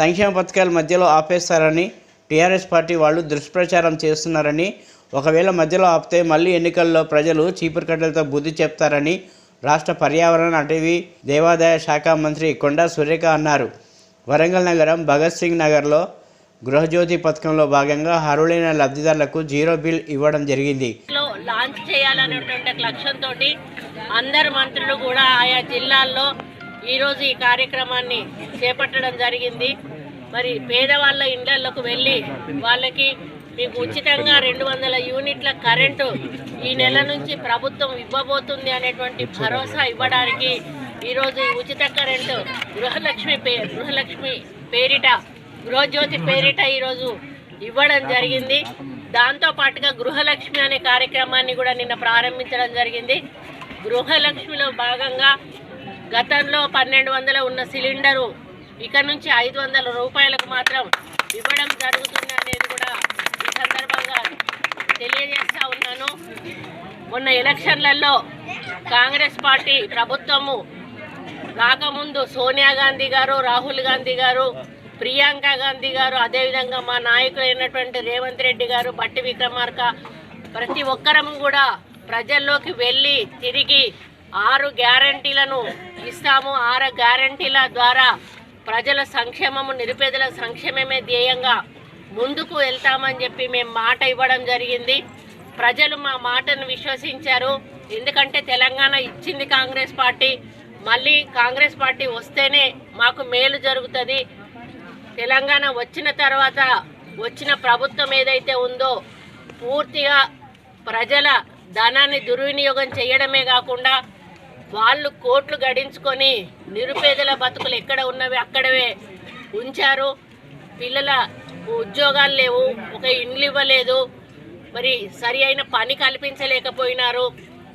సంక్షేమ పథకాల మధ్యలో ఆపేస్తారని టీఆర్ఎస్ పార్టీ వాళ్ళు దుష్ప్రచారం చేస్తున్నారని ఒకవేళ మధ్యలో ఆపితే మళ్ళీ ఎన్నికల్లో ప్రజలు చీపురు కట్టలతో బుద్ధి చెప్తారని రాష్ట్ర పర్యావరణ అటవీ దేవాదాయ శాఖ మంత్రి కొండా సురేఖ అన్నారు. వరంగల్ నగరం భగత్ సింగ్ నగర్లో గృహజ్యోతి పథకంలో భాగంగా అర్హులైన లబ్ధిదారులకు జీరో బిల్ ఇవ్వడం జరిగింది. లాంచ్ చేయాలనేటువంటి లక్ష్యంతో అందరు మంత్రులు కూడా ఆయా జిల్లాల్లో ఈరోజు ఈ కార్యక్రమాన్ని చేపట్టడం జరిగింది. మరి పేదవాళ్ళ ఇళ్ళకు వెళ్ళి వాళ్ళకి మీకు ఉచితంగా రెండు వందల యూనిట్ల కరెంటు ఈ నెల నుంచి ప్రభుత్వం ఇవ్వబోతుంది అనేటువంటి భరోసా ఇవ్వడానికి ఈరోజు ఈ ఉచిత కరెంటు గృహలక్ష్మి పే గృహలక్ష్మి పేరిట గృహజ్యోతి పేరిట ఈరోజు ఇవ్వడం జరిగింది. దాంతో పాటుగా గృహలక్ష్మి అనే కార్యక్రమాన్ని కూడా నిన్న ప్రారంభించడం జరిగింది. గృహలక్ష్మిలో భాగంగా గతంలో పన్నెండు వందల ఉన్న సిలిండరు ఇక నుంచి ఐదు వందల రూపాయలకు మాత్రం ఇవ్వడం జరుగుతుంది అనేది కూడా ఈ సందర్భంగా తెలియజేస్తా ఉన్నాను. మొన్న ఎలక్షన్లలో కాంగ్రెస్ పార్టీ ప్రభుత్వము రాకముందు సోనియా గాంధీ గారు రాహుల్ గాంధీ గారు ప్రియాంక గాంధీ గారు అదేవిధంగా మా నాయకులు అయినటువంటి రేవంత్ రెడ్డి గారు బట్టి విక్రమార్క ప్రతి ఒక్కరం కూడా ప్రజల్లోకి వెళ్ళి తిరిగి ఆరు గ్యారంటీలను ఇస్తాము. ఆరు గ్యారంటీల ద్వారా ప్రజల సంక్షేమము నిరుపేదల సంక్షేమమే ధ్యేయంగా ముందుకు వెళ్తామని చెప్పి మేము మాట ఇవ్వడం జరిగింది. ప్రజలు మా మాటను విశ్వసించారు. ఎందుకంటే తెలంగాణ ఇచ్చింది కాంగ్రెస్ పార్టీ. మళ్ళీ కాంగ్రెస్ పార్టీ వస్తేనే మాకు మేలు జరుగుతుంది. తెలంగాణ వచ్చిన తర్వాత వచ్చిన ప్రభుత్వం ఏదైతే ఉందో పూర్తిగా ప్రజల ధనాన్ని దుర్వినియోగం చేయడమే కాకుండా వాళ్ళు కోట్లు గడించుకొని నిరుపేదల బతుకులు ఎక్కడ ఉన్నవి అక్కడవే ఉంచారు. పిల్లల ఉద్యోగాలు లేవు ఒక ఇండ్లు ఇవ్వలేదు. మరి సరి అయిన పని కల్పించలేకపోయినారు.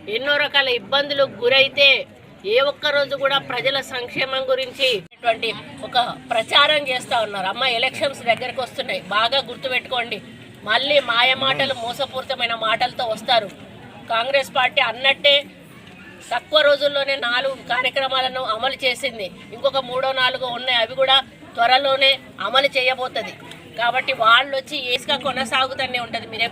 ఎన్నో రకాల ఇబ్బందులు గురైతే ఏ ఒక్క రోజు కూడా ప్రజల సంక్షేమం గురించి అటువంటి ఒక ప్రచారం చేస్తూ ఉన్నారు. అమ్మ ఎలక్షన్స్ దగ్గరకు వస్తున్నాయి. బాగా గుర్తుపెట్టుకోండి. మళ్ళీ మాయ మాటలు మోసపూరితమైన మాటలతో వస్తారు. కాంగ్రెస్ పార్టీ అన్నట్టే తక్కువ రోజుల్లోనే నాలుగు కార్యక్రమాలను అమలు చేసింది. ఇంకొక మూడో నాలుగో ఉన్నాయి. అవి కూడా త్వరలోనే అమలు చేయబోతుంది. కాబట్టి వాళ్ళు వచ్చి ఏసుగా కొనసాగుతూనే ఉంటుంది. మీరే